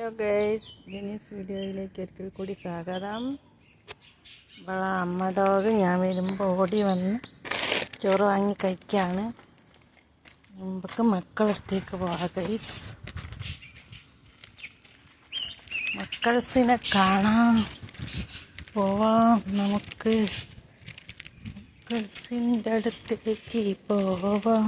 Hello guys ജെനീസ് വീഡിയോയിലേക്ക് ഒരിക്കൽ കൂടി സ്വാഗതം. ഇവളെ അമ്മ ഡോഗ് ഞാൻ വരുമ്പോൾ ഓടി വന്ന് ചോറ് വാങ്ങി കഴിക്കാണ്. നമുക്ക് മക്കളടുത്തേക്ക് പോവാം ഗൈസ് മക്കൾസിനെ കാണാം. പോവാം നമുക്ക്. മക്കൾസിന്റെ അടുത്തേക്ക് പോവാം.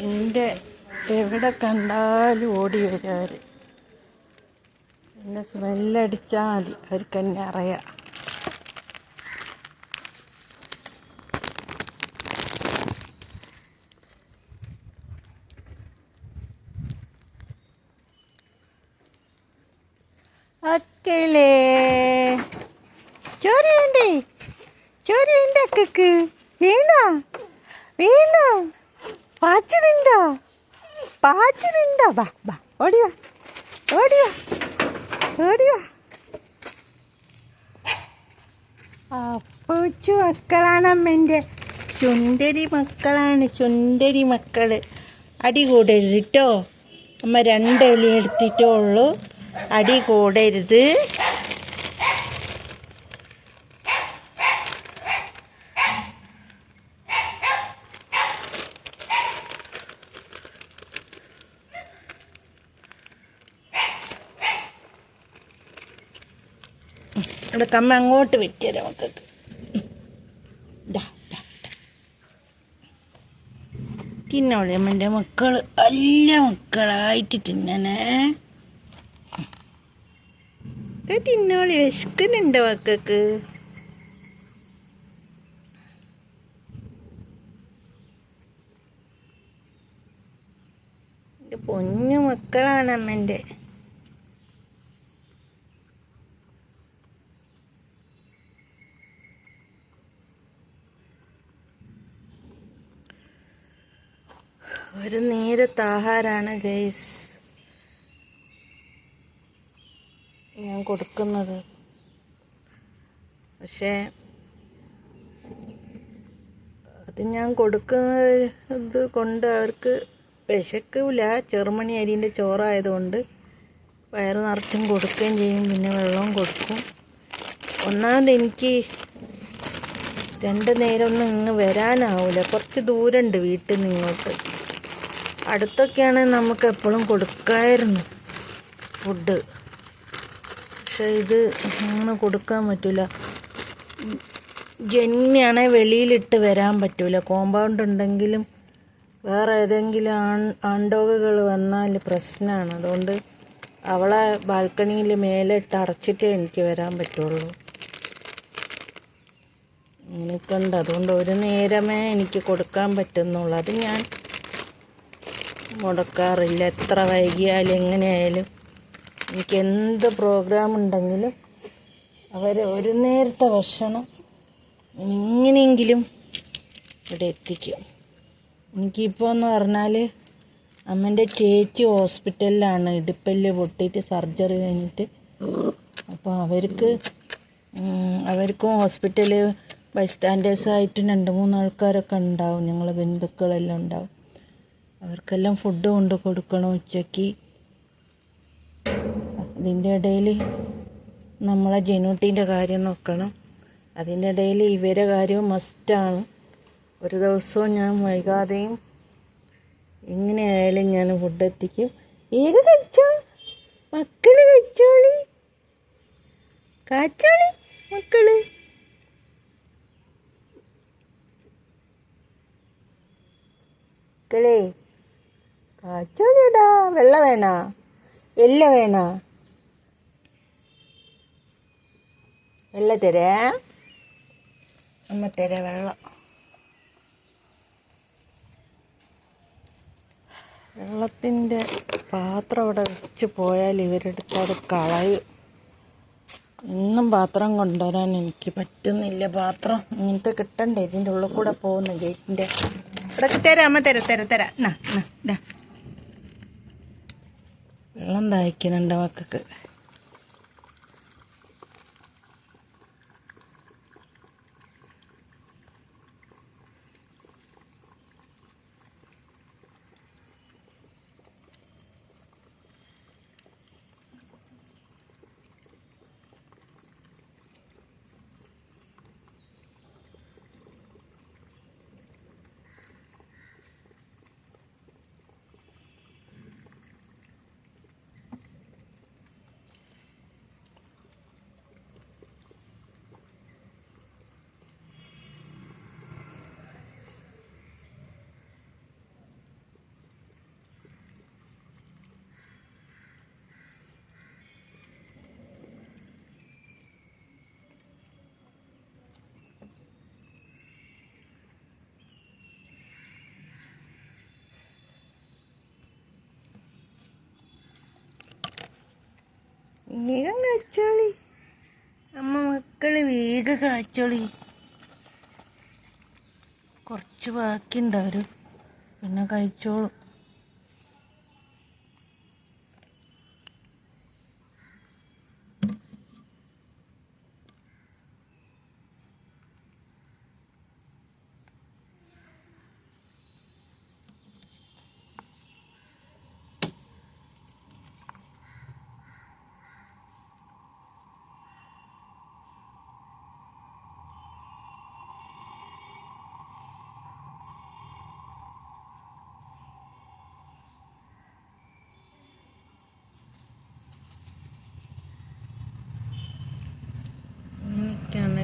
എന്റെ എവിടെ കണ്ടാലും ഓടി വരാറ് എന്നെ സ്മെല്ലടിച്ചാൽ മതി. അവർക്ക് എന്നെ അറിയാം. അക്കളേ ചോരയുണ്ടേ ചോരയുണ്ട് അക്കക്ക് വീണോ വീണോ പാച്ചിലുണ്ടോ പാച്ചിലുണ്ടോ വാ വാ. ഓടി വാ ഓടി വാ ഓടി അപ്പൂച്ചു മക്കളാണ് ചുണ്ടരി മക്കളാണ് ചുണ്ടരി മക്കൾ. അടി കൂടരുത് കേട്ടോ അമ്മ രണ്ട് എടുത്തിട്ടേ ഉള്ളൂ. അടി കൂടരുത്. ഇവിടെ കമ്മ അങ്ങോട്ട് ദാ, ദാ. തിന്നോളെ അമ്മന്റെ മക്കൾ നല്ല മക്കളായിട്ട് തിന്നണേ ഇത് തിന്നോളി വിശക്കുന്നുണ്ട് മക്കൾക്ക്. എന്റെ പൊന്നു മക്കളാണ് അമ്മന്റെ. ഒരു നേരത്തെ ആഹാരമാണ് ഗൈസ് ഞാൻ കൊടുക്കുന്നത്. പക്ഷേ അത് ഞാൻ കൊടുക്കുന്നത് കൊണ്ട് അവർക്ക് വിശക്കില്ല ചെറുമണി അരിന്റെ ചോറായതുകൊണ്ട് വയറ് നിറച്ചും കൊടുക്കുകയും ചെയ്യും പിന്നെ വെള്ളവും കൊടുക്കും. ഒന്നാമത് എനിക്ക് രണ്ട് നേരം ഒന്നും ഇങ്ങ് വരാനാവില്ല കുറച്ച് ദൂരമുണ്ട് വീട്ടിൽ നിന്ന് ഇങ്ങോട്ട്. അടുത്തൊക്കെയാണ് നമുക്ക് എപ്പോഴും കൊടുക്കായിരുന്നു ഫുഡ്. പക്ഷെ ഇത് അങ്ങനെ കൊടുക്കാൻ പറ്റില്ല ജന്യാണെ വെളിയിലിട്ട് വരാൻ പറ്റില്ല കോമ്പൗണ്ട് ഉണ്ടെങ്കിലും വേറെ ഏതെങ്കിലും ആൺ ആണ്ടോകകൾ വന്നാൽ പ്രശ്നമാണ്. അതുകൊണ്ട് അവളെ ബാൽക്കണിയിൽ മേലെ ഇട്ട് അടച്ചിട്ടേ എനിക്ക് വരാൻ പറ്റുള്ളൂ. അങ്ങനെയൊക്കെ ഉണ്ട്. അതുകൊണ്ട് ഒരു നേരമേ എനിക്ക് കൊടുക്കാൻ പറ്റുന്നുള്ളൂ. അത് ഞാൻ മുടക്കാറില്ല. എത്ര വൈകിയാലും എങ്ങനെയായാലും എനിക്ക് എന്ത് പ്രോഗ്രാം ഉണ്ടെങ്കിലും അവർ ഒരു നേരത്തെ ഭക്ഷണം എങ്ങനെയെങ്കിലും ഇവിടെ എത്തിക്കും. എനിക്കിപ്പോൾ എന്ന് പറഞ്ഞാൽ അമ്മന്റെ ചേച്ചി ഹോസ്പിറ്റലിലാണ്. ഇടുപ്പല്ല് പൊട്ടിയിട്ട് സർജറി കഴിഞ്ഞിട്ട്. അപ്പോൾ അവർക്ക് അവർക്കും ഹോസ്പിറ്റലിൽ ബൈ സ്റ്റാൻഡേഴ്സായിട്ട് രണ്ട് മൂന്ന് ആൾക്കാരൊക്കെ ഉണ്ടാവും. ഞങ്ങളെ ബന്ധുക്കളെല്ലാം ഉണ്ടാവും. അവർക്കെല്ലാം ഫുഡ് കൊണ്ട് കൊടുക്കണം ഉച്ചയ്ക്ക് അതിന്റെ ഇടയിൽ നമ്മളെ ജനൂട്ടീന്റെ കാര്യം നോക്കണം. അതിന്റെ ഇടയിൽ ഇവരെ കാര്യവും മസ്റ്റാണ് ഒരു ദിവസവും ഞാൻ വൈകാതെയും എങ്ങനെയായാലും ഞാൻ ഫുഡ് എത്തിക്കും. ഏത് കഴിച്ചോ? മക്കൾ കഴിച്ചോളി. കാച്ചോളി മക്കൾ. മക്കളേ കാച്ചോളിയടാ വെള്ള വേണ എല്ല വേണ. വെള്ള തരേ. അമ്മ തരാ വെള്ളം. വെള്ളത്തിന്റെ പാത്രം അവിടെ വെച്ച് പോയാൽ ഇവരെടുത്ത് അത് കളയും. ഇന്നും പാത്രം കൊണ്ടുവരാൻ എനിക്ക് പറ്റുന്നില്ല പാത്രം. ഇങ്ങനത്തെ കിട്ടണ്ടേ? ഇതിന്റെ ഉള്ളിൽ കൂടെ പോകുന്ന ഗേറ്റിന്റെ. ഇവിടെ തരാം അമ്മ തരാം തരാം തരാം. എന്നാ എന്നാ വെള്ളം ദാഹിക്കുന്നുണ്ട് മക്കൾക്ക്. വേഗം കാച്ചോളി. അമ്മ മക്കൾ വേഗം കാച്ചോളി. കുറച്ച് ബാക്കിയുണ്ട് അവർ. പിന്നെ കഴിച്ചോളും.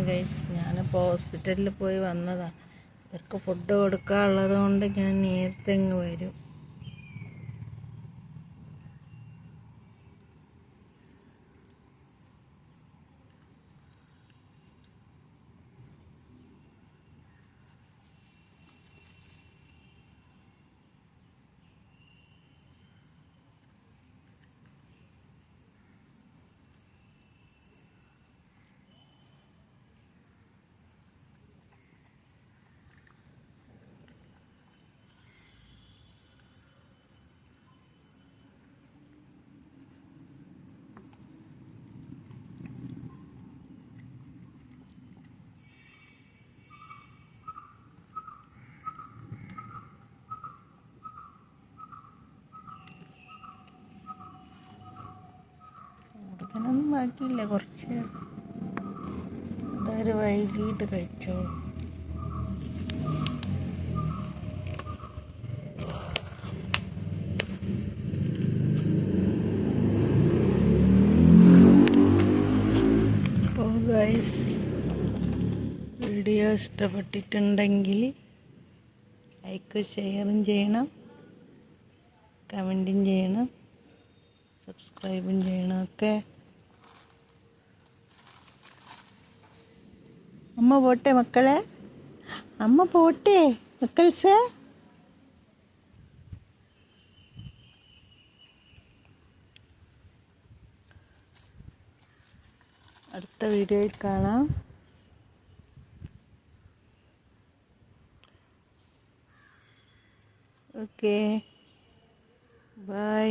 ഗൈസ് ഞാനിപ്പോൾ ഹോസ്പിറ്റലിൽ പോയി വന്നതാണ് ഇവർക്ക് ഫുഡ് കൊടുക്കാനുള്ളത് കൊണ്ട് ഞാൻ നേരത്തെ ഇങ്ങ് വരും. ബാക്കിയില്ല കുറച്ച്. അതൊരു വൈകിട്ട് കഴിച്ചോ. ഗൈസ് വീഡിയോ ഇഷ്ടപ്പെട്ടിട്ടുണ്ടെങ്കിൽ ലൈക്ക് ഷെയറും ചെയ്യണം. കമന്റും ചെയ്യണം. സബ്സ്ക്രൈബും ചെയ്യണം. ഓക്കെ അമ്മ പോട്ടെ മക്കളെ അമ്മ പോട്ടെ മക്കൾസ് അടുത്ത വീഡിയോയിൽ കാണാം ഓക്കെ ബൈ